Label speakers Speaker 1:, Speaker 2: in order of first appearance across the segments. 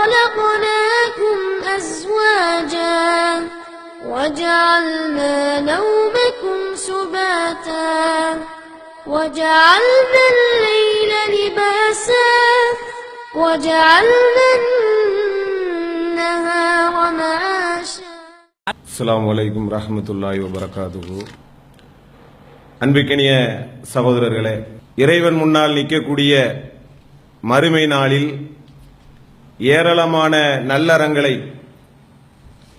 Speaker 1: وخلقناكم أزواجا وجعلنا نومكم سباتا وجعلنا الليل لباسا وجعلنا النهار معاشا
Speaker 2: அஸ்ஸலாமு அலைக்கும் ரஹ்மத்துல்லாஹி வபரகாத்துஹு அன்பிக்கனிய சகோதரர்களே இறைவன் முன்னால் நிற்கக்கூடிய மறுமை நாளில் ஏராளமான நல்லறங்களை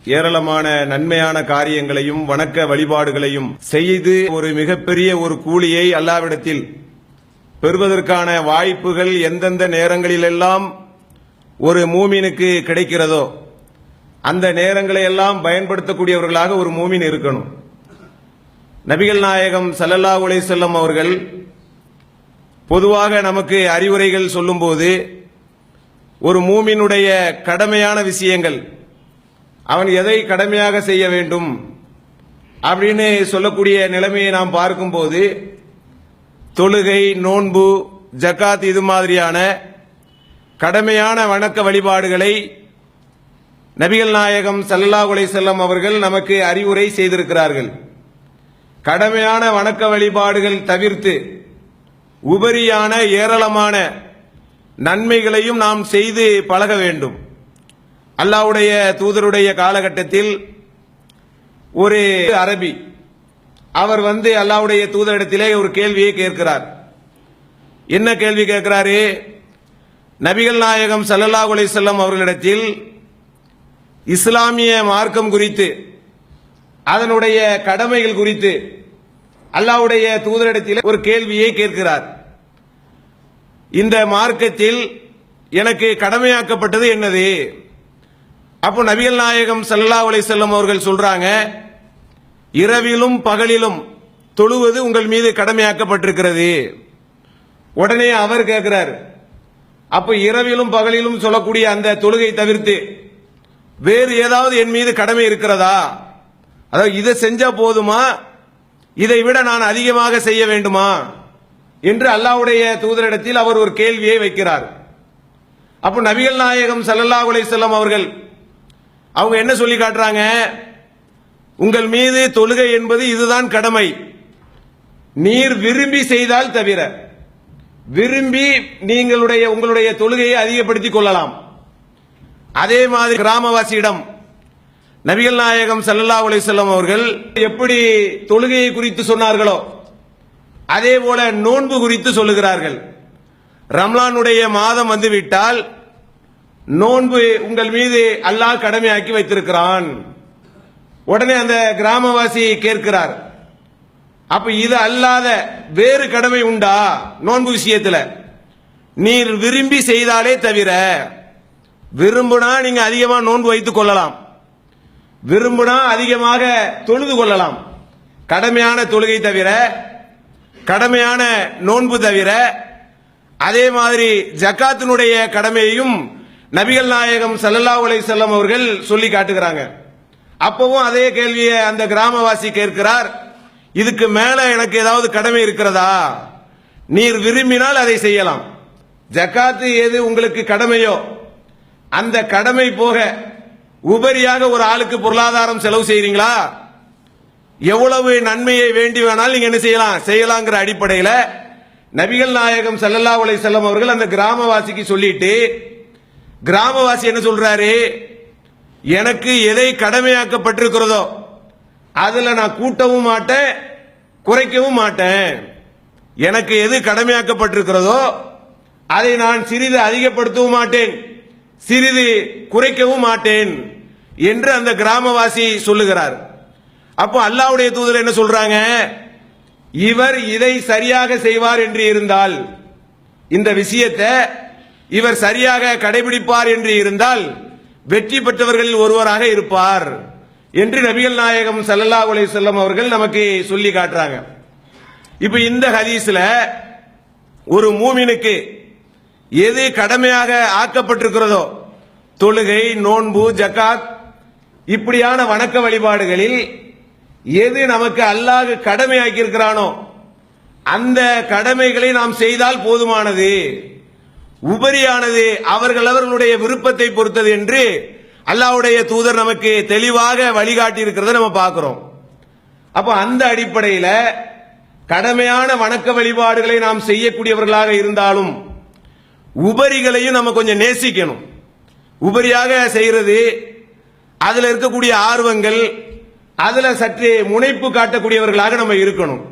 Speaker 2: ஏராளமான நன்மையான காரியங்களையும் வணக்க வழிபாடுகளையும் செய்து ஒரு மிகப்பெரிய ஒரு கூலியை அல்லாவிடத்தில் பெறுவதற்கான வாய்ப்புகள் எந்தெந்த நேரங்களிலெல்லாம் ஒரு மூமினுக்கு கிடைக்கிறதோ அந்த நேரங்களை எல்லாம் பயன்படுத்தக்கூடியவர்களாக ஒரு மூமின் இருக்கணும். நபிகள் நாயகம் சல்லல்லா உலை செல்லம் அவர்கள் பொதுவாக நமக்கு அறிவுரைகள் சொல்லும்போது ஒரு மூமினுடைய கடமையான விஷயங்கள். அவன் எதை கடமையாக செய்ய வேண்டும்? அப்படின்னு சொல்லக்கூடிய நிலைமையை நாம் பார்க்கும்போது தொழுகை நோன்பு ஜக்காத் இது மாதிரியான கடமையான வணக்க வழிபாடுகளை நபிகள் நாயகம் சல்லா உலை செல்லம் அவர்கள் நமக்கு அறிவுரை செய்திருக்கிறார்கள். கடமையான வணக்க வழிபாடுகள் தவிர்த்து உபரியான ஏராளமான நன்மைகளையும் நாம் செய்து பழக வேண்டும். அல்லாவுடைய தூதருடைய காலகட்டத்தில் ஒரு அரபி அவர் வந்து அல்லாவுடைய தூதரிடத்திலே ஒரு கேள்வியை கேட்கிறார். என்ன கேள்வி கேட்கிறாரு? நபிகள் நாயகம் சல்லல்லா அலைஹி செல்லம் அவர்களிடத்தில் இஸ்லாமிய மார்க்கம் குறித்து அதனுடைய கடமைகள் குறித்து அல்லாஹ்வுடைய தூதரிடத்தில் ஒரு கேள்வியை கேட்கிறார். இந்த மார்க்கத்தில் எனக்கு கடமையாக்கப்பட்டது என்னது? அப்போ நபிகள் நாயகம் ஸல்லல்லாஹு அலைஹி வஸல்லம் அவர்கள் சொல்றாங்க இரவிலும் பகலிலும் தொழுவது உங்கள் மீது கடமையாக்கப்பட்டிருக்கிறது. உடனே அவர் கேட்கிறார் அப்ப இரவிலும் பகலிலும் சொல்லக்கூடிய அந்த தொழுகை தவிர்த்து வேறு ஏதாவது என் மீது கடமை இருக்கிறதா? அதாவது இதை செஞ்சா போதுமா? இதை விட நான் அதிகமாக செய்ய வேண்டுமா? என்று அல்லாவுடைய தூதரிடத்தில் அவர் ஒரு கேள்வியை வைக்கிறார். அப்போ நபிகள் நாயகம் சல்லல்லா உலை வஸல்லம் அவர்கள் அவங்க என்ன சொல்லி காட்டுறாங்க? உங்கள் மீது தொழுகை என்பது இதுதான் கடமை. நீர் விரும்பி செய்தால் தவிர விரும்பி நீங்களுடைய உங்களுடைய தொழுகையை அதிகப்படுத்திக் கொள்ளலாம். அதே மாதிரி கிராமவாசியிடம் நபிகள் நாயகம் சல்லல்லா உலை வஸல்லம் அவர்கள் எப்படி தொழுகையை குறித்து சொன்னார்களோ அதே போல நோன்பு குறித்து சொல்லுகிறார்கள். ரம்லானுடைய மாதம் வந்துவிட்டால் நோன்பு உங்கள் மீது அல்லாஹ் கடமையாக்கி வைத்திருக்கிறான். உடனே அந்த கிராமவாசி கேட்கிறார். அப்ப இது அல்லாத வேறு கடமை உண்டா நோன்பு விஷயத்துல? நீர் விரும்பி செய்தாலே தவிர விரும்புனா நீங்க அதிகமா நோன்பு வைத்துக் கொள்ளலாம். விரும்புனா அதிகமாக தொழுது கொள்ளலாம். கடமையான தொழுகை தவிர கடமையான நோன்பு தவிர அதே மாதிரி ஜக்காத்தினுடைய கடமையையும் நபிகள் நாயகம் சல்லல்லா உலை செல்லம் அவர்கள் சொல்லி காட்டுகிறாங்க. அப்பவும் அதே கேள்வியை அந்த கிராமவாசி கேட்கிறார். இதுக்கு மேல எனக்கு ஏதாவது கடமை இருக்கிறதா? நீர் விரும்பினால் அதை செய்யலாம். ஜக்காத்து எது உங்களுக்கு கடமையோ அந்த கடமை போக உபரியாக ஒரு ஆளுக்கு பொருளாதாரம் செலவு செய்றீங்களா? எவ்வளவு நன்மையை வேண்டி வேணாலும் நீங்க என்ன செய்யலாம்? செய்யலாங்கிற அடிப்படையில நபிகள் நாயகம் ஸல்லல்லாஹு உலை செல்லம் அவர்கள் அந்த கிராமவாசிக்கு சொல்லிட்டு கிராமவாசி என்ன சொல்றாரு? எனக்கு எதை கடமையாக்கப்பட்டிருக்கிறதோ அதுல நான் கூட்டவும் மாட்டேன் குறைக்கவும் மாட்டேன். எனக்கு எது கடமையாக்கப்பட்டிருக்கிறதோ அதை நான் சிறிது அதிகப்படுத்தவும் மாட்டேன் சிறிது குறைக்கவும் மாட்டேன் என்று அந்த கிராமவாசி சொல்லுகிறார். அப்போ அல்லாஹ்வுடைய தூதர் என்ன சொல்றாங்க? இவர் இதை சரியாக செய்வார் என்று இருந்தால் இந்த விஷயத்தை இவர் சரியாக கடைபிடிப்பார் என்று இருந்தால் வெற்றி பெற்றவர்களில் ஒருவராக இருப்பார் என்று நபிகள் நாயகம் சல்லல்லா அலைஹி செல்லம் அவர்கள் நமக்கு சொல்லி காட்டுறாங்க. இப்ப இந்த ஹதீஸ்ல ஒரு மூமினுக்கு எது கடமையாக ஆக்கப்பட்டிருக்கிறதோ தொழுகை நோன்பு ஜக்காத் இப்படியான வணக்க வழிபாடுகளில் எது நமக்கு அல்லாஹ் கடமையாக்கி இருக்கிறானோ அந்த கடமைகளை நாம் செய்தால் போதுமானது உபரியானது அவர்கள் அவர்களுடைய விருப்பத்தை பொறுத்தது என்று அல்லாஹ்வுடைய தூதர் நமக்கு தெளிவாக வழிகாட்டி இருக்கிறத நம்ம பார்க்கிறோம். அப்போ அந்த அடிப்படையில் கடமையான வணக்க வழிபாடுகளை நாம் செய்யக்கூடியவர்களாக இருந்தாலும் உபரிகளையும் நம்ம கொஞ்சம் நேசிக்கணும். உபரியாக செய்கிறது அதில் இருக்கக்கூடிய ஆர்வங்கள் அதுல சற்று முனைப்பு காட்டக்கூடியவர்களாக நம்ம இருக்கணும்.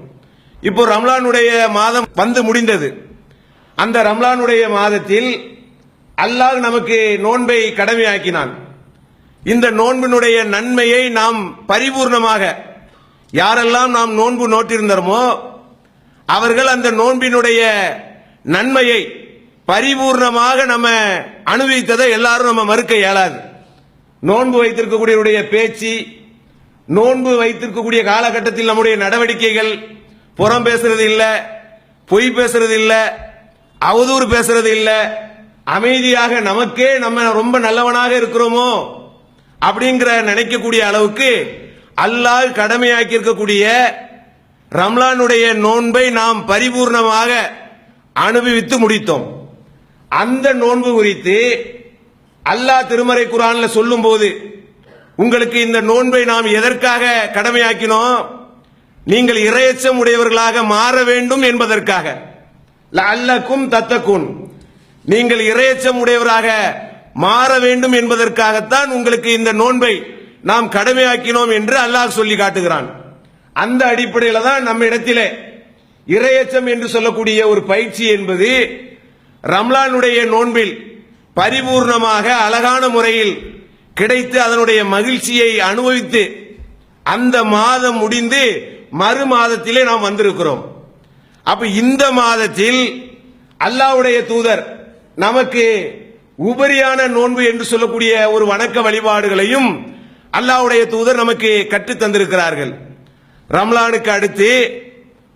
Speaker 2: இப்போ ரம்லானுடைய மாதம் வந்து முடிந்தது. அந்த ரம்லானுடைய மாதத்தில் அல்லாஹ் நமக்கு நோன்பை கடமையாக்கினான். இந்த நோன்பினுடைய நன்மையை நாம் பரிபூர்ணமாக யாரெல்லாம் நாம் நோன்பு நோட்டிருந்தோமோ அவர்கள் அந்த நோன்பினுடைய நன்மையை பரிபூர்ணமாக நம்ம அனுபவித்ததை எல்லாரும் நம்ம மறுக்க இயலாது. நோன்பு வைத்திருக்கக்கூடியவருடைய பேச்சு நோன்பு வைத்திருக்கக்கூடிய காலகட்டத்தில் நம்முடைய நடவடிக்கைகள் புறம் பேசுறது இல்ல பொய் பேசுறது இல்ல அவதூறு பேசுறது இல்ல அமைதியாக நமக்கே நம்ம ரொம்ப நல்லவனாக இருக்கிறோமோ அப்படிங்கிற நினைக்கக்கூடிய அளவுக்கு அல்லாஹ் கடமையாக்கி இருக்கக்கூடிய ரம்லானுடைய நோன்பை நாம் பரிபூர்ணமாக அனுபவித்து முடித்தோம். அந்த நோன்பு குறித்து அல்லாஹ் திருமறை குரான்ல சொல்லும்போது உங்களுக்கு இந்த நோன்பை நாம் எதற்காக கடமையாக்கினோம்? நீங்கள் இரையச்சம் உடையவர்களாக மாற வேண்டும் என்பதற்காக. அல்லக்கும் தத்தக்கும் நீங்கள் இரையச்சம் உடையவராக மாற வேண்டும் என்பதற்காகத்தான் உங்களுக்கு இந்த நோன்பை நாம் கடமையாக்கினோம் என்று அல்லாஹ் சொல்லி காட்டுகிறான். அந்த அடிப்படையில் தான் நம்ம இடத்திலே இரையச்சம் என்று சொல்லக்கூடிய ஒரு பயிற்சி என்பது ரம்லானுடைய நோன்பில் பரிபூர்ணமாக அழகான முறையில் கிடைத்து அதனுடைய மகிழ்ச்சியை அனுபவித்து அந்த மாதம் முடிந்து மறு மாதத்திலே நாம் வந்திருக்கிறோம். அப்ப இந்த மாதத்தில் அல்லாவுடைய தூதர் நமக்கு உபரியான நோன்பு என்று சொல்லக்கூடிய ஒரு வணக்க வழிபாடுகளையும் அல்லாஹ்வுடைய தூதர் நமக்கு கற்றுத் தந்திருக்கிறார்கள். ரம்லானுக்கு அடுத்து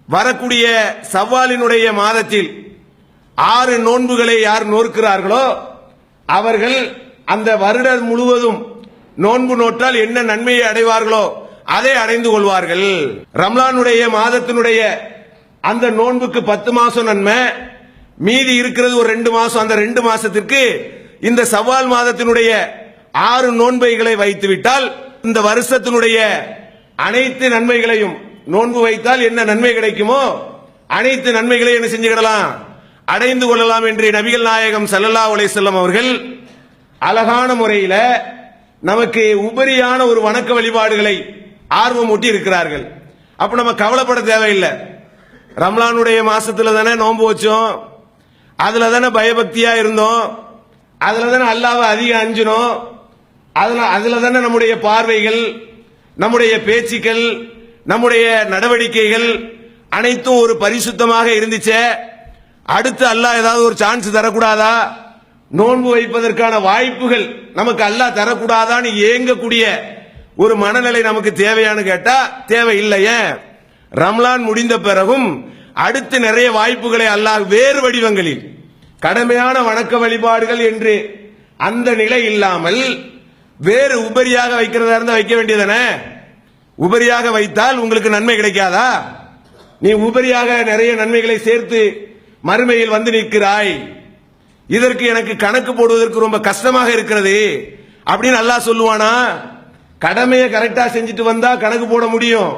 Speaker 2: வரக்கூடிய சவ்வாலினுடைய மாதத்தில் ஆறு நோன்புகளை யார் நோக்கிறார்களோ அவர்கள் அந்த வருடம் முழுவதும் நோன்பு நோற்றால் என்ன நன்மையை அடைவார்களோ அதை அடைந்து கொள்வார்கள். ரம்லானுடைய மாதத்தினுடைய அந்த நோன்புக்கு பத்து மாசம் நன்மை மீதி இருக்கிறது ஒரு ரெண்டு மாசம். அந்த ரெண்டு மாசத்திற்கு இந்த சவால் மாதத்தினுடைய ஆறு நோன்பைகளை வைத்து விட்டால் இந்த வருஷத்தினுடைய அனைத்து நன்மைகளையும் நோன்பு வைத்தால் என்ன நன்மை கிடைக்குமோ அனைத்து நன்மைகளையும் என்ன செஞ்சுக்கிடலாம்? அடைந்து கொள்ளலாம் என்று நபிகள் நாயகம் சல்லல்லா உலை செல்லம் அவர்கள் அழகான முறையில நமக்கு உபரியான ஒரு வணக்க வழிபாடுகளை ஆர்வம் ஊட்டி இருக்கிறார்கள். அப்ப நம்ம கவலைப்பட தேவையில்லை. ரம்லானுடைய மாசத்துல தானே நோன்பு வச்சோம். அதுல தானே பயபக்தியா இருந்தோம். அதுல தானே அல்லாவை அதிகம் அஞ்சினோம். அதுல அதுல தானே நம்முடைய பார்வைகள் நம்முடைய பேச்சுக்கள் நம்முடைய நடவடிக்கைகள் அனைத்தும் ஒரு பரிசுத்தமாக இருந்துச்சே. அடுத்து அல்லாஹ் ஏதாவது ஒரு சான்ஸ் தரக்கூடாதா? நோன்பு வைப்பதற்கான வாய்ப்புகள் நமக்கு அல்லாஹ் தரக்கூடாதான்னு ஏங்கக்கூடிய ஒரு மனநிலை நமக்கு தேவையான்னு கேட்டா தேவை இல்லையே ரம்லான் முடிந்த பிறகும் அடுத்து நிறைய வாய்ப்புகளை அல்லாஹ் வேறு வடிவங்களில் கடமையான வணக்க வழிபாடுகள் என்று அந்த நிலை இல்லாமல் வேறு உபரியாக வைக்கிறதா இருந்தா வைக்க வேண்டியதானே உபரியாக வைத்தால் உங்களுக்கு நன்மை கிடைக்காதா? நீ உபரியாக நிறைய நன்மைகளை சேர்த்து மறுமையில் வந்து நிற்கிறாய். இதற்கு எனக்கு கணக்கு போடுவதற்கு ரொம்ப கஷ்டமாக இருக்கிறது அப்படின்னு நல்லா சொல்லுவானா? கடமையை கரெக்டா செஞ்சுட்டு வந்தா கணக்கு போட முடியும்.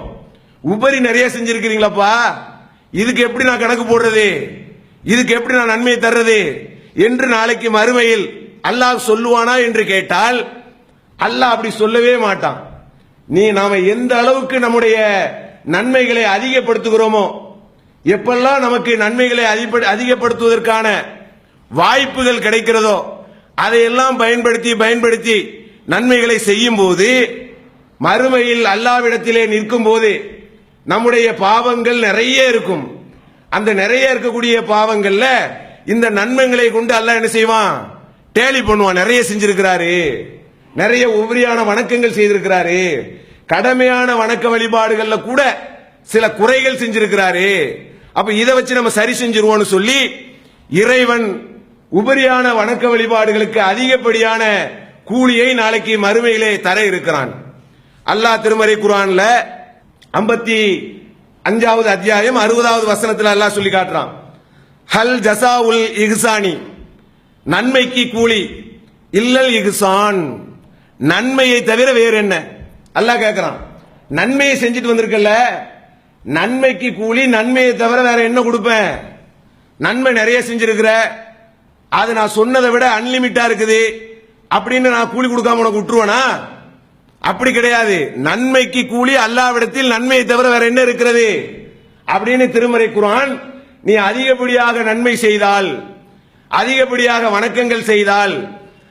Speaker 2: உபரி நிறைய செஞ்சிருக்கிறீங்களப்பா? இதுக்கு எப்படி நான் கணக்கு போடுறது? இதுக்கு எப்படி நான் நன்மையை தர்றது? என்று நாளைக்கு மறுமையில் அல்லாஹ் சொல்லுவானா என்று கேட்டால் அல்லாஹ் அப்படி சொல்லவே மாட்டான். நீ நாம எந்த அளவுக்கு நம்முடைய நன்மைகளை அதிகப்படுத்துகிறோமோ எப்பெல்லாம் நமக்கு நன்மைகளை அதிகப்படுத்துவதற்கான வாய்ப்புகள் கிடைக்கிறதோ அதையெல்லாம் பயன்படுத்தி பயன்படுத்தி நன்மைகளை செய்யும் போது மறுமையில் அல்லாவிடத்திலே நிற்கும் போது நம்முடைய பாவங்கள் நிறைய இருக்கும். அந்த நிறைய இருக்கக்கூடிய பாவங்கள்ல இந்த நன்மைகளை கொண்டு அல்ல என்ன செய்வான்? டேலி பண்ணுவான். நிறைய செஞ்சிருக்கிறாரு. நிறைய உபரியான வணக்கங்கள் செய்திருக்கிறாரு. கடமையான வணக்க வழிபாடுகள்ல கூட சில குறைகள் செஞ்சிருக்கிறாரு. அப்ப இதை வச்சு நம்ம சரி செஞ்சிருவோம்னு சொல்லி இறைவன் உபரியான வணக்க வழிபாடுகளுக்கு அதிகப்படியான கூலியை நாளைக்கு மறுமையிலே தர இருக்கிறான். அல்லாஹ் திருமறை குரான்ல ஐம்பத்தி அஞ்சாவது அத்தியாயம் அறுபதாவது வசனத்தில் அல்லாஹ் சொல்லி காட்டுறான். ஹல் உல் இஹ்சானி. நன்மைக்கு கூலி. இல்லல் இஹ்சான். நன்மையை தவிர வேறு என்ன அல்லாஹ் கேட்கிறான் நன்மையை செஞ்சுட்டு வந்திருக்கல நன்மைக்கு கூலி நன்மையை தவிர வேற என்ன கொடுப்பேன்? நன்மை நிறைய செஞ்சிருக்கிற? அது நான் சொன்னதை விட அன்லிமிட்டா இருக்குது. அப்படின்னு நான் கூலி கொடுக்காம உனக்கு விட்டுருவேனா? அப்படி கிடையாது. நன்மைக்கு கூலி அல்லாவிடத்தில் நன்மையை தவிர வேற என்ன இருக்கிறது? அப்படின்னு திருமறை குரான் நீ அதிகப்படியாக நன்மை செய்தால் அதிகப்படியாக வணக்கங்கள் செய்தால்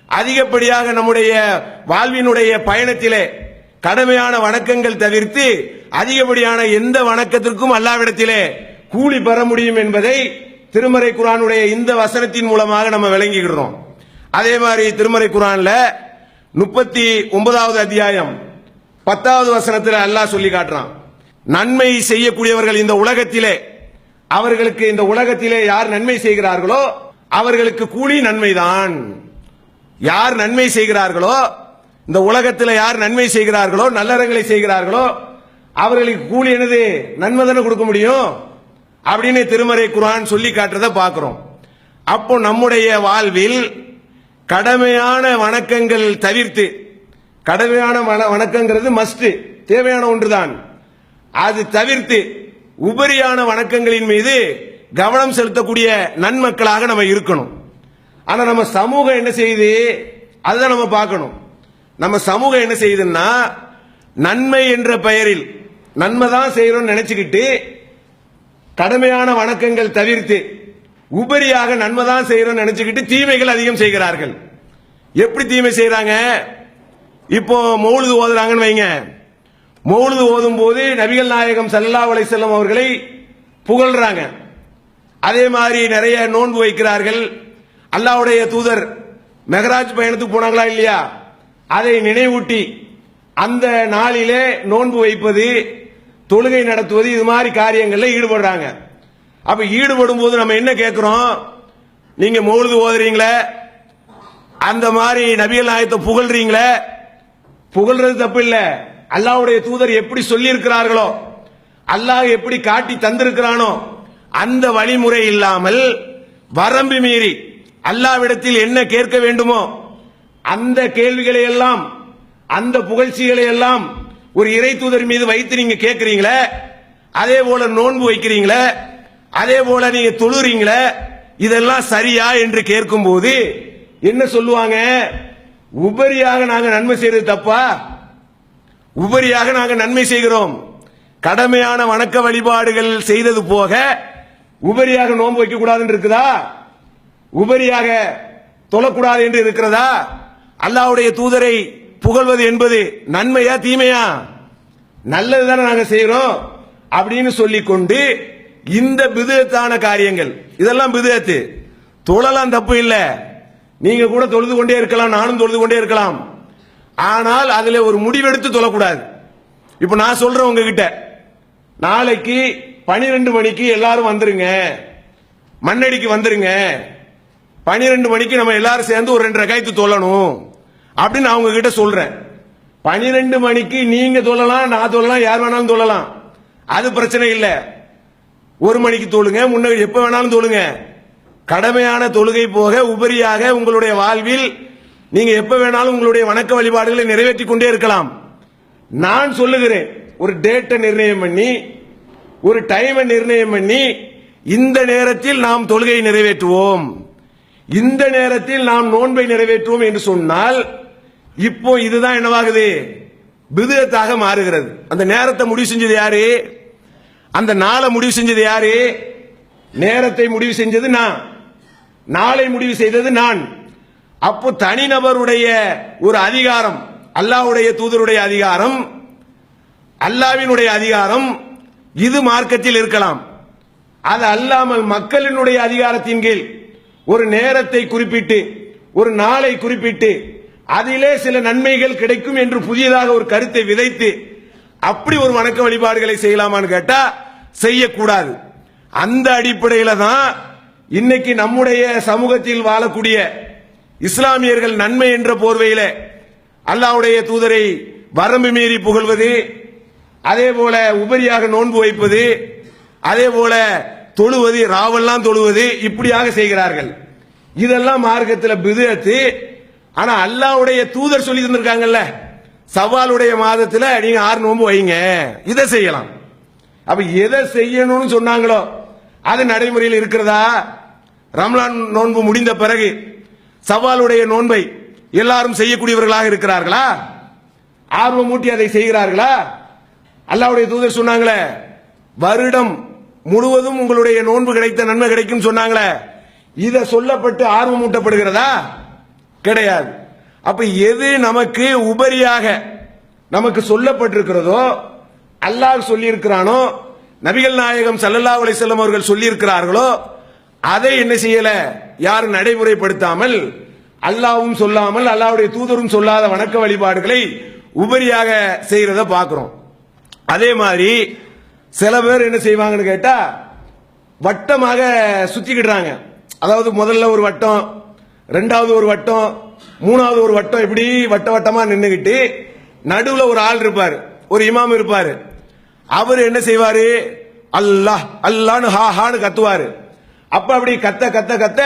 Speaker 2: அதிகப்படியாக நம்முடைய வாழ்வினுடைய பயணத்திலே கடமையான வணக்கங்கள் தவிர்த்து அதிகப்படியான எந்த வணக்கத்திற்கும் அல்லாவிடத்திலே கூலி பெற முடியும் என்பதை திருமறை குரானுடைய இந்த வசனத்தின் மூலமாக நம்ம விளங்கிக்கிறோம் அதே மாதிரி திருமறை குரான்ல முப்பத்தி ஒன்பதாவது அத்தியாயம் பத்தாவது வசனத்தில் அல்லாஹ் சொல்லி காட்டுறான். நன்மை செய்யக்கூடியவர்கள் இந்த உலகத்திலே அவர்களுக்கு இந்த உலகத்திலே யார் நன்மை செய்கிறார்களோ அவர்களுக்கு கூலி நன்மைதான். யார் நன்மை செய்கிறார்களோ இந்த உலகத்தில் யார் நன்மை செய்கிறார்களோ நல்லறங்களை செய்கிறார்களோ அவர்களுக்கு கூலி என்னது? நன்மை தானே கொடுக்க முடியும்? அப்படின்னு திருமறை குரான் சொல்லி காட்டுறத பார்க்கிறோம். அப்போ நம்முடைய வாழ்வில் கடமையான வணக்கங்கள் தவிர்த்து கடமையான வண- வணக்கங்கிறது மஸ்ட் தேவையான ஒன்றுதான். அது தவிர்த்து உபரியான வணக்கங்களின் மீது கவனம் செலுத்தக்கூடிய நன்மக்களாக நம்ம இருக்கணும். ஆனா நம்ம சமூகம் என்ன செய்யுது? அதுதான் நம்ம பார்க்கணும். நம்ம சமூகம் என்ன செய்யுதுன்னா நன்மை என்ற பெயரில் நன்மை தான் செய்யறோம்னு நினைச்சுக்கிட்டு கடமையான வணக்கங்கள் தவிர்த்து உபரியாக நன்மை தான் செய்யறோம்னு நினைச்சுக்கிட்டு தீமைகள் அதிகம் செய்கிறார்கள். எப்படி தீமை செய்யறாங்க இப்போ மௌலுது ஓதுறாங்கன்னு வைங்க. மௌலுது ஓதும் போது நபிகள் நாயகம் சல்லா அலை செல்லம் அவர்களை புகழ்றாங்க. அதே மாதிரி நிறைய நோன்பு வைக்கிறார்கள். அல்லாவுடைய தூதர் மெகராஜ் பயணத்துக்கு போனாங்களா இல்லையா? அதை நினைவூட்டி அந்த நாளிலே நோன்பு வைப்பது தொழுகை நடத்துவது இது மாதிரி காரியங்களில் ஈடுபடுறாங்க. அப்ப ஈடுபடும் போது நம்ம என்ன கேட்கிறோம் நீங்க மௌலுது ஓதுறீங்களே? அந்த மாதிரி நபிகள் நாயத்தை புகழ்றீங்களே? புகழ்றது தப்பு இல்ல. அல்லாவுடைய தூதர் எப்படி சொல்லி இருக்கிறார்களோ அல்லாஹ் எப்படி காட்டி தந்திருக்கிறானோ அந்த வழிமுறை இல்லாமல் வரம்பு மீறி அல்லாவிடத்தில் என்ன கேட்க வேண்டுமோ அந்த கேள்விகளை எல்லாம் அந்த புகழ்ச்சிகளை எல்லாம் ஒரு இறை தூதர் மீது வைத்து நீங்க கேட்கறீங்களே அதே போல நோன்பு வைக்கிறீங்களே அதே போல நீங்க தொழுறீங்களே இதெல்லாம் சரியா என்று கேட்கும் போது என்ன சொல்லுவாங்க? உபரியாக நாங்க நன்மை செய்யறது தப்பா? உபரியாக நாங்க நன்மை செய்கிறோம். கடமையான வணக்க வழிபாடுகள் செய்தது போக உபரியாக நோன்பு வைக்க கூடாதுன்னு இருக்குதா? உபரியாக தொழக்கூடாது என்று இருக்கிறதா? அல்லாவுடைய தூதரை புகழ்வது என்பது நன்மையா தீமையா? நல்லது தானே நாங்க செய்யறோம் அப்படின்னு சொல்லி கொண்டு இந்த பிதுகத்தான காரியங்கள். இதெல்லாம் பிதுகத்து. தொழலாம் தப்பு இல்லை. நீங்க கூட தொழுது கொண்டே இருக்கலாம் நானும் தொழுது கொண்டே இருக்கலாம். ஆனால் அதுல ஒரு முடிவெடுத்து தொழக்கூடாது. இப்ப நான் சொல்றேன் உங்ககிட்ட. நாளைக்கு பனிரெண்டு மணிக்கு எல்லாரும் வந்துருங்க. மண்ணடிக்கு வந்துருங்க. பனிரெண்டு மணிக்கு நம்ம எல்லாரும் சேர்ந்து ஒரு ரெண்டு ரகாயத்து தொழணும். அப்படின்னு நான் உங்ககிட்ட சொல்றேன். பனிரெண்டு மணிக்கு நீங்க தொழலாம் நான் தொழலாம் யார் வேணாலும் தொழலாம். அது பிரச்சனை இல்லை. ஒரு மணிக்கு தொழுங்க முன்ன எப்ப வேணாலும் தொழுங்க. கடமையான தொழுகை போக உபரியாக உங்களுடைய வாழ்வில் நீங்க எப்ப வேணாலும் உங்களுடைய வணக்க வழிபாடுகளை நிறைவேற்றிக் கொண்டே இருக்கலாம். நான் சொல்லுகிறேன் ஒரு டேட்டை நிர்ணயம் பண்ணி ஒரு டைமை நிர்ணயம் பண்ணி இந்த நேரத்தில் நாம் தொழுகையை நிறைவேற்றுவோம். இந்த நேரத்தில் நாம் நோன்பை நிறைவேற்றுவோம் என்று சொன்னால் இப்போ இதுதான் என்னவாகுது? விதத்தாக மாறுகிறது. அந்த நேரத்தை முடிவு செஞ்சது யாரு? அந்த நாளை முடிவு செஞ்சது யாரு? நேரத்தை முடிவு செஞ்சது நான். நாளை முடிவு செய்தது நான். அப்போ தனிநபருடைய ஒரு அதிகாரம் அல்லாஹ்வுடைய தூதருடைய அதிகாரம் அல்லாவினுடைய அதிகாரம் இது மார்க்கத்தில் இருக்கலாம். அது அல்லாமல் மக்களினுடைய அதிகாரத்தின் கீழ் ஒரு நேரத்தை குறிப்பிட்டு ஒரு நாளை குறிப்பிட்டு அதிலே சில நன்மைகள் கிடைக்கும் என்று புதியதாக ஒரு கருத்தை விதைத்து அப்படி ஒரு வணக்க வழிபாடுகளை செய்யலாமான்னு கேட்டா செய்யக்கூடாது. அந்த அடிப்படையில தான் இன்னைக்கு நம்முடைய சமூகத்தில் வாழக்கூடிய இஸ்லாமியர்கள் நன்மை என்ற போர்வையில அல்லாவுடைய தூதரை வரம்பு மீறி புகழ்வது அதே போல உபரியாக நோன்பு வைப்பது அதே போல தொழுவது ராவெல்லாம் தொழுவது இப்படியாக செய்கிறார்கள். இதெல்லாம் மார்க்கத்தில் பிதுஅத்து ஆனா அல்லாவுடைய தூதர் சொல்லி தந்திருக்காங்கல்ல சவாலுடைய மாதத்துல நீங்க ஆறு நோன்பு வைங்க இதை செய்யலாம். அப்ப எதை செய்யணும்னு சொன்னாங்களோ அது நடைமுறையில் இருக்கிறதா? ரம்லான் நோன்பு முடிந்த பிறகு சவாலுடைய நோன்பை எல்லாரும் செய்யக்கூடியவர்களாக இருக்கிறார்களா? ஆர்வம் மூட்டி அதை செய்கிறார்களா? அல்லாவுடைய தூதர் சொன்னாங்களே வருடம் முழுவதும் உங்களுடைய நோன்பு கிடைத்த நன்மை கிடைக்கும் சொன்னாங்களே இத சொல்லப்பட்டு ஆர்வம் ஊட்டப்படுகிறதா கிடையாது. அப்ப எது நமக்கு உபரியாக நமக்கு சொல்லப்பட்டிருக்கிறதோ அல்லாஹ் சொல்லியிருக்கிறானோ நபிகள் நாயகம் சல்லல்லா அலிசல்லம் அவர்கள் சொல்லியிருக்கிறார்களோ அதை என்ன செய்யல? யாரும் நடைமுறைப்படுத்தாமல் அல்லாவும் சொல்லாமல் அல்லாவுடைய தூதரும் சொல்லாத வணக்க வழிபாடுகளை உபரியாக செய்யறத பார்க்கிறோம். அதே மாதிரி சில பேர் என்ன செய்வாங்கன்னு கேட்டா வட்டமாக சுத்திக்கிடுறாங்க. அதாவது முதல்ல ஒரு வட்டம் ரெண்டாவது ஒரு வட்டம் மூணாவது ஒரு வட்டம் இப்படி வட்ட வட்டமா நின்றுகிட்டு நடுவில் ஒரு ஆள் இருப்பார் ஒரு இமாம் இருப்பார். அவர் என்ன செய்வாரு? அல்லாஹ் அல்லான்னு ஹா ஹான்னு கத்துவாரு. அப்ப அப்படி கத்த கத்த கத்த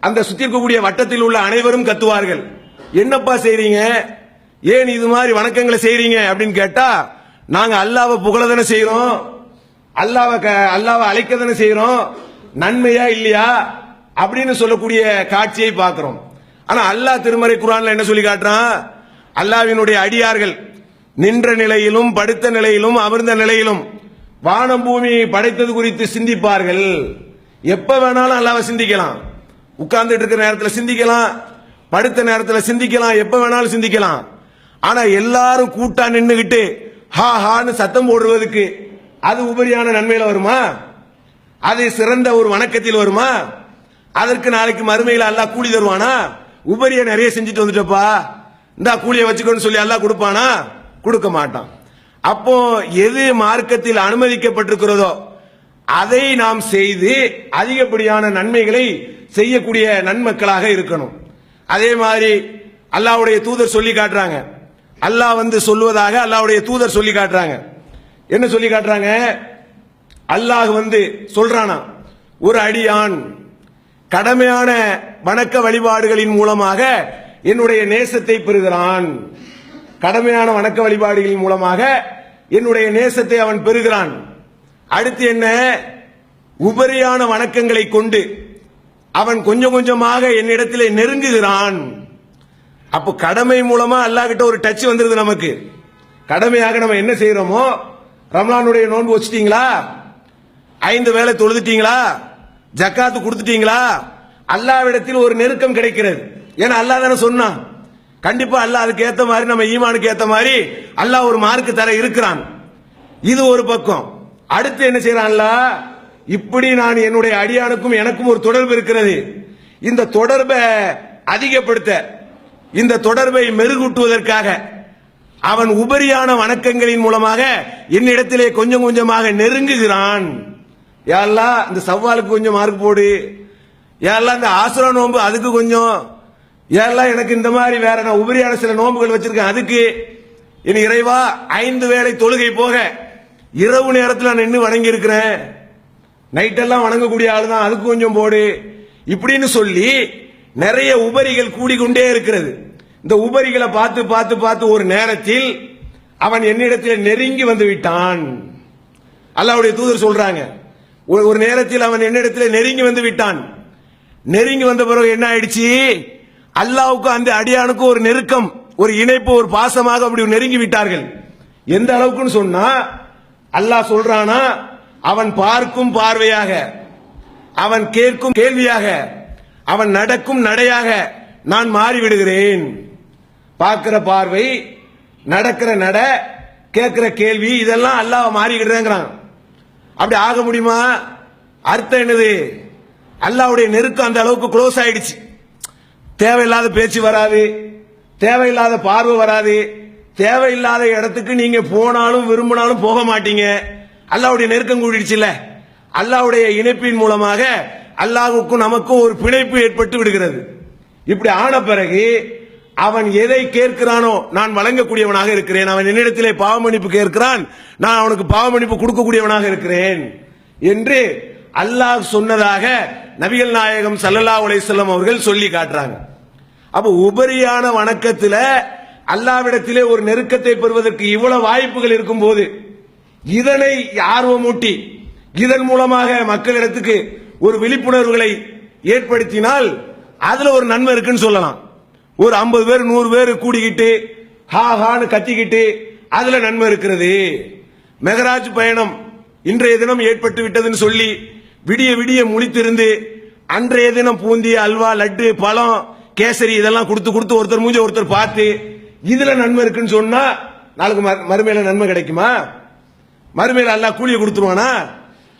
Speaker 2: அந்த சுத்தி இருக்கக்கூடிய வட்டத்தில் உள்ள அனைவரும் கத்துவார்கள். என்னப்பா செய்றீங்க? ஏன் இது மாதிரி வணக்கங்களை செய்றீங்க அப்படின்னு கேட்டா நாங்க அல்லாவை புகழதானே செய்யறோம் அல்லாவை க- அல்லாவை அழைக்க தானே செய்யறோம் நன்மையா இல்லையா? அப்படின்னு சொல்லக்கூடிய காட்சியை பார்க்கிறோம். ஆனா அல்லாஹ் திருமறை குரான்ல என்ன சொல்லி காட்டுறான்? அல்லாவினுடைய அடியார்கள் நின்ற நிலையிலும் படுத்த நிலையிலும் அமர்ந்த நிலையிலும் வானம் பூமி படைத்தது குறித்து சிந்திப்பார்கள். எப்ப வேணாலும் அல்லாவை சிந்திக்கலாம். உட்கார்ந்துட்டு இருக்கிற நேரத்தில் சிந்திக்கலாம். படுத்த நேரத்தில் சிந்திக்கலாம். எப்ப வேணாலும் சிந்திக்கலாம். ஆனா எல்லாரும் கூட்டா நின்றுகிட்டு ஹா ஹான்னு சத்தம் போடுவதற்கு அது உபரியான நன்மையில வருமா? அது சிறந்த ஒரு வணக்கத்தில் வருமா? அதற்கு நாளைக்கு மறுமையில் அல்லா கூலி தருவானா? உபரிய நிறைய செஞ்சுட்டு வந்துட்டப்பா. இந்தா கூலியை வச்சுக்கோன்னு சொல்லி அல்லாஹ் கொடுப்பானா? கொடுக்க மாட்டான். அப்போ எது மார்க்கத்தில் அனுமதிக்கப்பட்டிருக்கிறதோ அதை நாம் செய்து அதிகப்படியான நன்மைகளை செய்யக்கூடிய நன்மக்களாக இருக்கணும். அதே மாதிரி அல்லாவுடைய தூதர் சொல்லி காட்டுறாங்க. அல்லாஹ் வந்து சொல்லுவதாக அல்லாவுடைய தூதர் சொல்லி காட்டுறாங்க. என்ன சொல்லி காட்டுறாங்க? அல்லாஹ் வந்து சொல்றானா ஒரு அடியான் கடமையான வணக்க வழிபாடுகளின் மூலமாக என்னுடைய நேசத்தை பெறுகிறான். கடமையான வணக்க வழிபாடுகளின் மூலமாக என்னுடைய நேசத்தை அவன் பெறுகிறான். அடுத்து என்ன? உபரியான வணக்கங்களை கொண்டு அவன் கொஞ்சம் கொஞ்சமாக என்னிடத்திலே நெருங்குகிறான். அப்போ கடமை மூலமா அல்லாஹ்கிட்ட ஒரு டச் வந்துருது நமக்கு. கடமையாக நம்ம என்ன செய்யறோமோ ரம்லானுடைய நோன்பு வச்சுட்டீங்களா? ஐந்து வேளை தொழுதுட்டீங்களா? ஜக்காத்து கொடுத்துட்டீங்களா? அல்லாவிடத்தில் ஒரு நெருக்கம் கிடைக்கிறது. ஏன்னா அல்லாஹ் தானே சொன்னான். கண்டிப்பா அல்லாஹ் அதுக்கு ஏத்த மாதிரி நம்ம ஈமானுக்கு ஏத்த மாதிரி அல்லாஹ் ஒரு மார்க்கு தர இருக்கிறான். இது ஒரு பக்கம். அடுத்து என்ன செய்யறான் அல்லாஹ்? இப்படி நான் என்னுடைய அடியானுக்கும் எனக்கும் ஒரு தொடர்பு இருக்கிறது. இந்த தொடர்பை அதிகப்படுத்த இந்த தொடர்பை மெருகூட்டுவதற்காக அவன் உபரியான வணக்கங்களின் மூலமாக என்னிடத்திலே கொஞ்சம் கொஞ்சமாக நெருங்குகிறான். யாரெல்லாம் இந்த சவ்வாலுக்கு கொஞ்சம் மார்க் போடு. யாரெல்லாம் இந்த ஆசுரா நோன்பு அதுக்கு கொஞ்சம். யாரெல்லாம் எனக்கு இந்த மாதிரி வேற நான் உபரியான சில நோன்புகள் வச்சிருக்கேன் அதுக்கு. இனி இறைவா ஐந்து வேளை தொழுகை போக இரவு நேரத்தில் நான் நின்று வணங்கி இருக்கிறேன் நைட்டெல்லாம் வணங்கக்கூடிய ஆள் தான் அதுக்கு கொஞ்சம் போடு. இப்படின்னு சொல்லி நிறைய உபரிகள் கூடிக்கொண்டே இருக்கிறது. இந்த உபரிகளை பார்த்து பார்த்து பார்த்து ஒரு நேரத்தில் அவன் என்னிடத்தில் நெருங்கி வந்து விட்டான். அல்லாவுடைய தூதர் சொல்றாங்க ஒரு ஒரு நேரத்தில் அவன் என்னிடத்தில் நெருங்கி வந்து விட்டான். நெருங்கி வந்த பிறகு என்ன ஆயிடுச்சு? அல்லாவுக்கும் அந்த அடியானுக்கும் ஒரு நெருக்கம் ஒரு இணைப்பு ஒரு பாசமாக அப்படி நெருங்கி விட்டார்கள். எந்த அளவுக்குன்னு சொன்னா அல்லாஹ் சொல்றானா அவன் பார்க்கும் பார்வையாக அவன் கேட்கும் கேள்வியாக அவன் நடக்கும் நடையாக நான் மாறிவிடுகிறேன். பார்க்கிற பார்வை நடக்கிற நட கேட்கிற கேள்வி இதெல்லாம் அல்லாஹ் மாறிவிடுறேங்கிறான். அப்படி ஆக முடியுமா? அர்த்தம் என்னது? அல்லாவுடைய நெருக்கம் அந்த அளவுக்கு க்ளோஸ் ஆயிடுச்சு. தேவையில்லாத பேச்சு வராது. தேவையில்லாத பார்வை வராது. தேவையில்லாத இடத்துக்கு நீங்க போனாலும் விரும்பினாலும் போக மாட்டீங்க. அல்லாவுடைய நெருக்கம் கூடிடுச்சுல்ல. அல்லாவுடைய இணைப்பின் மூலமாக அல்லாஹுக்கும் நமக்கும் ஒரு பிணைப்பு ஏற்பட்டு விடுகிறது. இப்படி ஆன பிறகு அவன் எதை கேட்கிறானோ நான் வழங்கக்கூடியவனாக இருக்கிறேன். அவன் என்னிடத்திலே பாவமன்னிப்பு கேட்கிறான். நான் அவனுக்கு பாவமன்னிப்பு கொடுக்கக்கூடியவனாக இருக்கிறேன் என்று அல்லாஹ் சொன்னதாக நபிகள் நாயகம் சல்லல்லா அலைஹி அவர்கள் சொல்லி காட்டுறாங்க. அப்ப உபரியான வணக்கத்துல அல்லாவிடத்திலே ஒரு நெருக்கத்தை பெறுவதற்கு இவ்வளவு வாய்ப்புகள் இருக்கும் போது இதனை ஆர்வமூட்டி இதன் மூலமாக மக்களிடத்துக்கு ஒரு விழிப்புணர்வுகளை ஏற்படுத்தினால் அதுல ஒரு நன்மை இருக்குன்னு சொல்லலாம். ஒரு ஐம்பது பேர் நூறு பேர் கூடிக்கிட்டு ஹா ஹான்னு கத்திக்கிட்டு அதுல நன்மை இருக்கிறது. மெகராஜ் பயணம் இன்றைய தினம் ஏற்பட்டு விட்டதுன்னு சொல்லி விடிய விடிய முழித்திருந்து அன்றைய தினம் பூந்தி அல்வா லட்டு பழம் கேசரி இதெல்லாம் கொடுத்து கொடுத்து ஒருத்தர் மூஞ்ச ஒருத்தர் பார்த்து இதுல நன்மை இருக்குன்னு சொன்னா நாளைக்கு மறுமையில நன்மை கிடைக்குமா? மறுமையில எல்லாம் கூலியை கொடுத்துருவானா?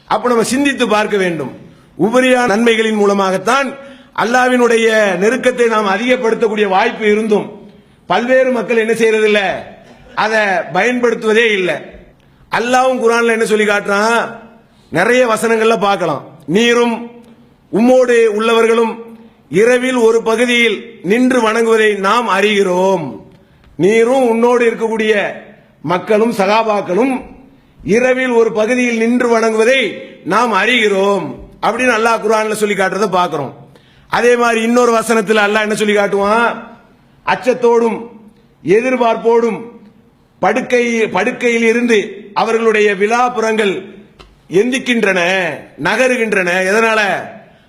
Speaker 2: அப்ப நம்ம சிந்தித்து பார்க்க வேண்டும். உபரியான நன்மைகளின் மூலமாகத்தான் அல்லாவினுடைய நெருக்கத்தை நாம் அதிகப்படுத்தக்கூடிய வாய்ப்பு இருந்தும் பல்வேறு மக்கள் என்ன செய்யறதில்ல? அதை பயன்படுத்துவதே இல்லை. அல்லாவும் குரான்ல என்ன சொல்லி காட்டுறான்? நிறைய வசனங்கள்ல பார்க்கலாம். நீரும் உம்மோடு உள்ளவர்களும் இரவில் ஒரு பகுதியில் நின்று வணங்குவதை நாம் அறிகிறோம். நீரும் உன்னோடு இருக்கக்கூடிய மக்களும் சகாபாக்களும் இரவில் ஒரு பகுதியில் நின்று வணங்குவதை நாம் அறிகிறோம். அப்படின்னு அல்லாஹ் குரான்ல சொல்லி காட்டுறதை பார்க்கிறோம். அதே மாதிரி இன்னொரு வசனத்தில் அல்லாஹ் என்ன சொல்லி காட்டுவான்? அச்சத்தோடும் எதிர்பார்ப்போடும் படுக்கை படுக்கையில் இருந்து அவர்களுடைய விழாப்புறங்கள் எந்திக்கின்றன நகருகின்றன. எதனால?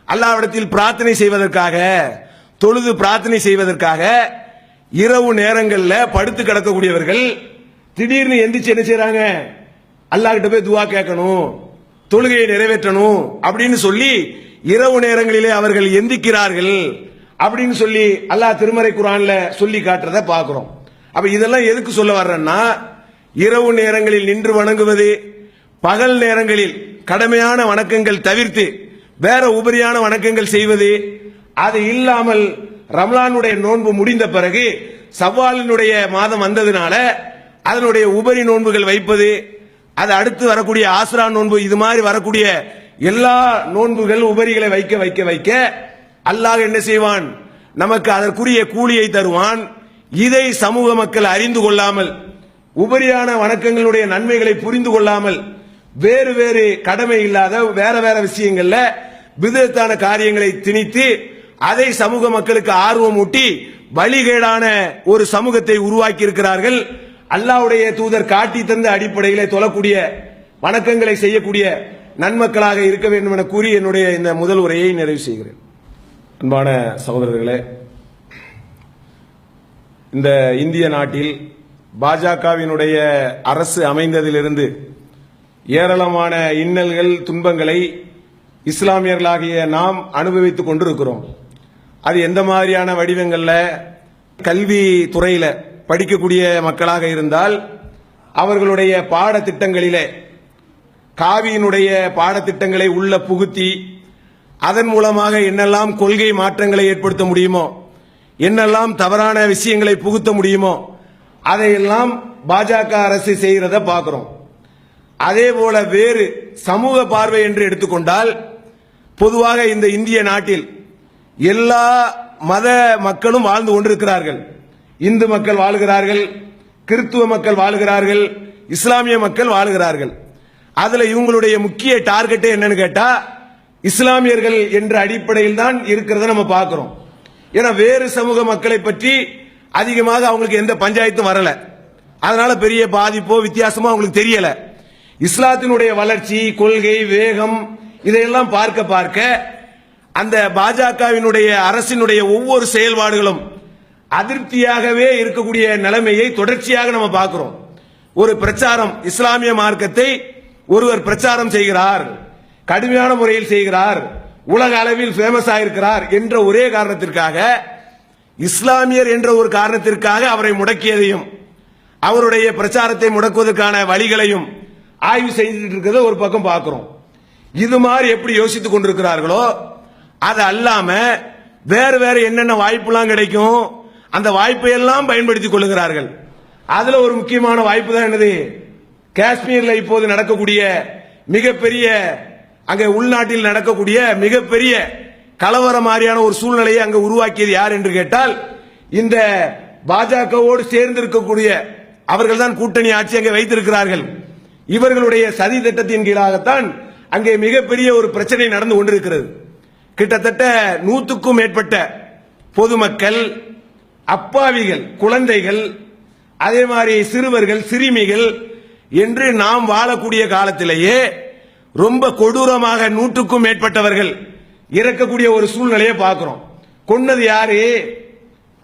Speaker 2: அல்லாவிடத்தில் பிரார்த்தனை செய்வதற்காக தொழுது பிரார்த்தனை செய்வதற்காக இரவு நேரங்களில் படுத்து கிடக்கக்கூடியவர்கள் திடீர்னு எந்திரிச்சு என்ன செய்யறாங்க அல்லாஹ் கிட்ட போய் துவா கேட்கணும் தொழுகையை நிறைவேற்றணும் அப்படின்னு சொல்லி இரவு நேரங்களிலே அவர்கள் எந்திக்கிறார்கள் அப்படின்னு சொல்லி அல்லாஹ் திருமறை குரான்ல சொல்லி காட்டுறத பார்க்கிறோம். அப்ப இதெல்லாம் எதுக்கு சொல்ல வர்றேன்னா இரவு நேரங்களில் நின்று வணங்குவது பகல் நேரங்களில் கடமையான வணக்கங்கள் தவிர்த்து வேற உபரியான வணக்கங்கள் செய்வது அது இல்லாமல் ரம்லானுடைய நோன்பு முடிந்த பிறகு சவ்வாலினுடைய மாதம் வந்ததுனால அதனுடைய உபரி நோன்புகள் வைப்பது அது அடுத்து வரக்கூடிய ஆசிரா நோன்பு இது மாதிரி வரக்கூடிய எல்லா நோன்புகள் உபரிகளை வைக்க வைக்க வைக்க அல்லாஹ் என்ன செய்வான்? நமக்கு அதற்குரிய கூலியை தருவான். இதை சமூக மக்கள் அறிந்து கொள்ளாமல் உபரியான வணக்கங்களுடைய நன்மைகளை புரிந்து கொள்ளாமல் வேறு வேறு கடமை இல்லாத வேற வேற விஷயங்கள்ல விதத்தான காரியங்களை திணித்து அதை சமூக மக்களுக்கு ஆர்வம் ஊட்டி வழிகேடான ஒரு சமூகத்தை உருவாக்கி இருக்கிறார்கள் அல்லாவுடைய தூதர் காட்டி தந்த அடிப்படையிலே தொழக்கூடிய வணக்கங்களை செய்யக்கூடிய நன்மக்களாக இருக்க வேண்டும் என கூறி என்னுடைய இந்த முதல் உரையை நிறைவு செய்கிறேன். அன்பான சகோதரர்களே இந்த இந்திய நாட்டில் பாஜகவினுடைய அரசு அமைந்ததிலிருந்து ஏராளமான இன்னல்கள் துன்பங்களை இஸ்லாமியர்களாகிய நாம் அனுபவித்துக் கொண்டிருக்கிறோம். அது எந்த மாதிரியான வடிவங்களில் கல்வி துறையில் படிக்கக்கூடிய மக்களாக இருந்தால் அவர்களுடைய பாடத்திட்டங்களிலே காவியினுடைய பாடத்திட்டங்களை உள்ள புகுத்தி அதன் மூலமாக என்னெல்லாம் கொள்கை மாற்றங்களை ஏற்படுத்த முடியுமோ என்னெல்லாம் தவறான விஷயங்களை புகுத்த முடியுமோ அதையெல்லாம் பாஜக அரசு செய்கிறத பார்க்கிறோம். அதே போல வேறு சமூக பார்வை என்று எடுத்துக்கொண்டால் பொதுவாக இந்த இந்திய நாட்டில் எல்லா மத மக்களும் வாழ்ந்து கொண்டிருக்கிறார்கள். இந்து மக்கள் வாழுகிறார்கள் கிறித்துவ மக்கள் வாழுகிறார்கள் இஸ்லாமிய மக்கள் வாழுகிறார்கள். அதுல இவங்களுடைய முக்கிய டார்கெட் என்னன்னு கேட்டா இஸ்லாமியர்கள் என்ற அடிப்படையில் தான் இருக்கிறத நம்ம பார்க்கிறோம். ஏன்னா வேறு சமூக மக்களை பற்றி அதிகமாக அவங்களுக்கு எந்த பஞ்சாயத்தும் வரல. அதனால பெரிய பாதிப்போ வித்தியாசமோ அவங்களுக்கு தெரியல. இஸ்லாத்தினுடைய வளர்ச்சி கொள்கை வேகம் இதையெல்லாம் பார்க்க பார்க்க அந்த பாஜகவினுடைய அரசினுடைய ஒவ்வொரு செயல்பாடுகளும் அதிருப்தியாகவே இருக்கக்கூடிய நிலைமையை தொடர்ச்சியாக நம்ம பார்க்கிறோம். ஒரு பிரச்சாரம் இஸ்லாமிய மார்க்கத்தை ஒருவர் பிரச்சாரம் செய்கிறார் கடுமையான முறையில் செய்கிறார் உலக அளவில் ஃபேமஸ் ஆயிருக்கிறார் என்ற ஒரே காரணத்திற்காக இஸ்லாமியர் என்ற ஒரு காரணத்திற்காக அவரை முடக்கியதையும் அவருடைய பிரச்சாரத்தை முடக்குவதற்கான வழிகளையும் ஆய்வு செய்துட்டு இருக்கிறத ஒரு பக்கம் பார்க்கிறோம். இது மாதிரி எப்படி யோசித்துக் கொண்டிருக்கிறார்களோ அது அல்லாம வேறு வேற என்னென்ன வாய்ப்புலாம் கிடைக்கும் அந்த வாய்ப்பை எல்லாம் பயன்படுத்திக் கொள்ளுகிறார்கள். அதுல ஒரு முக்கியமான வாய்ப்பு தான் என்னது? காஷ்மீர்ல இப்போது நடக்கக்கூடிய மிகப்பெரிய அங்க உள்நாட்டில் நடக்கக்கூடிய மிகப்பெரிய கலவர மாதிரியான ஒரு சூழ்நிலையை அங்க உருவாக்கியது யார் என்று கேட்டால் இந்த பாஜகவோடு சேர்ந்து இருக்கக்கூடிய அவர்கள் தான் கூட்டணி ஆட்சி அங்கே வைத்திருக்கிறார்கள். இவர்களுடைய சதி திட்டத்தின் கீழாகத்தான் அங்கே மிகப்பெரிய ஒரு பிரச்சனை நடந்து கொண்டிருக்கிறது. கிட்டத்தட்ட நூத்துக்கும் மேற்பட்ட பொதுமக்கள் அப்பாவிகள் குழந்தைகள் அதே மாதிரி சிறுவர்கள் சிறுமிகள் என்று நாம் வாழக்கூடிய காலத்திலேயே ரொம்ப கொடூரமாக நூற்றுக்கும் மேற்பட்டவர்கள் இறக்கக்கூடிய ஒரு சூழ்நிலையை பார்க்கிறோம். கொன்னது யாரு?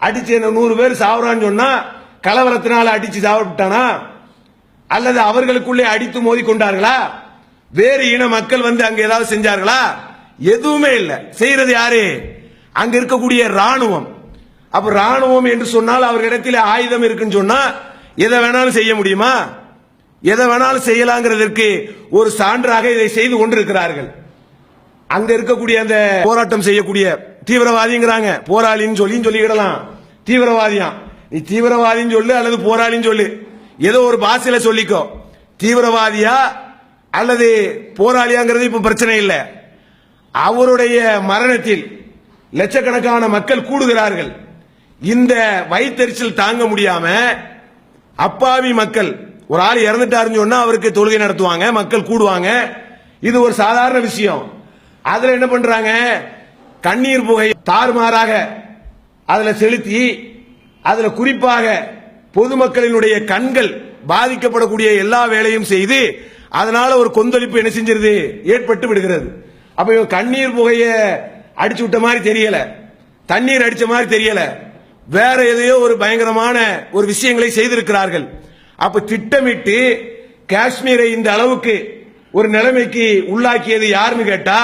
Speaker 2: அடிச்சு என்ன நூறு பேர் சாவுறான்னு சொன்னா கலவரத்தினால அடிச்சு சாப்பிட்டானா அல்லது அவர்களுக்குள்ளே அடித்து மோதி கொண்டார்களா? வேறு இன மக்கள் வந்து அங்க ஏதாவது செஞ்சார்களா? எதுவுமே இல்லை. செய்யறது யாரு? அங்க இருக்கக்கூடிய ராணுவம் அப்ப ராணுவம் என்று சொன்னால் அவர்களிடத்தில் ஆயுதம் இருக்குன்னு சொன்னா எதை வேணாலும் செய்ய முடியுமா? எதை வேணாலும் செய்யலாங்கிறதற்கு ஒரு சான்றாக இதை செய்து கொண்டிருக்கிறார்கள். அங்க இருக்கக்கூடிய அந்த போராட்டம் செய்யக்கூடிய தீவிரவாதிங்கிறாங்க. போராளின்னு சொல்லி சொல்லிக்கிடலாம். தீவிரவாதியா? நீ தீவிரவாதின்னு சொல்லு அல்லது போராளின்னு சொல்லு. ஏதோ ஒரு பாசையில சொல்லிக்கோ. தீவிரவாதியா அல்லது போராளியாங்கிறது இப்ப பிரச்சனை இல்லை. அவருடைய மரணத்தில் லட்சக்கணக்கான மக்கள் கூடுகிறார்கள். இந்த வயிற்றெரிச்சல் தாங்க முடியாம அப்பாவி மக்கள் ஒரு ஆள் இறந்துட்டாருன்னு சொன்னா அவருக்கு தொழுகை நடத்துவாங்க மக்கள் கூடுவாங்க. இது ஒரு சாதாரண விஷயம். அதுல என்ன பண்றாங்க? கண்ணீர் புகை தாறுமாறாக அதுல செலுத்தி அதுல குறிப்பாக பொதுமக்களினுடைய கண்கள் பாதிக்கப்படக்கூடிய எல்லா வேலையும் செய்து அதனால ஒரு கொந்தளிப்பு என்ன செஞ்சிருது? ஏற்பட்டு விடுகிறது. அப்ப இவன் கண்ணீர் புகைய அடிச்சு விட்ட மாதிரி தெரியல. தண்ணீர் அடிச்ச மாதிரி தெரியல. வேற எதையோ ஒரு பயங்கரமான ஒரு விஷயங்களை செய்திருக்கிறார்கள். அப்ப திட்டமிட்டு காஷ்மீரை இந்த அளவுக்கு ஒரு நிலைமைக்கு உள்ளாக்கியது யாருன்னு கேட்டா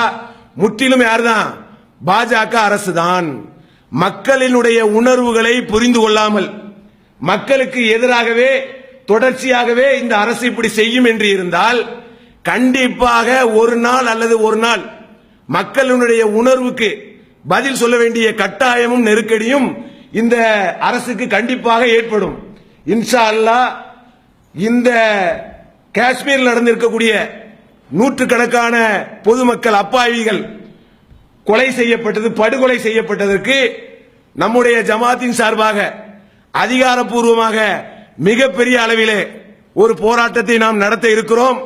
Speaker 2: முற்றிலும் யார்தான்? பாஜக அரசு தான் மக்களினுடைய உணர்வுகளை புரிந்து கொள்ளாமல் மக்களுக்கு எதிராகவே தொடர்ச்சியாகவே இந்த அரசு இப்படி செய்யும் என்று இருந்தால் கண்டிப்பாக ஒரு நாள் அல்லது ஒரு நாள் மக்களினுடைய உணர்வுக்கு பதில் சொல்ல வேண்டிய கட்டாயமும் நெருக்கடியும் இந்த அரசுக்கு கண்டிப்பாக ஏற்படும். இன்ஷா அல்லாஹ் இந்த காஷ்மீரில் நடந்திருக்கக்கூடிய நூற்றுக்கணக்கான பொதுமக்கள் அப்பாவிகள் கொலை செய்யப்பட்டது படுகொலை செய்யப்பட்டதற்கு நம்முடைய ஜமாத்தின் சார்பாக அதிகாரப்பூர்வமாக மிகப்பெரிய அளவிலே ஒரு போராட்டத்தை நாம் நடத்த இருக்கிறோம்.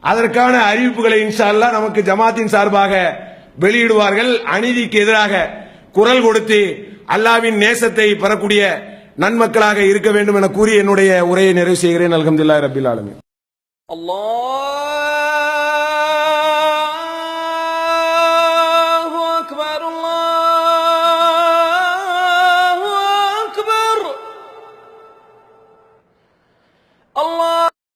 Speaker 2: அதற்கான அறிவிப்புகளை இன்ஷால்லா நமக்கு ஜமாத்தின் சார்பாக வெளியிடுவார்கள். அநீதிக்கு எதிராக குரல் கொடுத்து அல்லாவின் நேசத்தை பெறக்கூடிய நன்மக்களாக இருக்க வேண்டும் என கூறி என்னுடைய உரையை நிறைவு செய்கிறேன். அலகம்துல்லா ரபில் ஆலமி
Speaker 3: அல்லாஹ்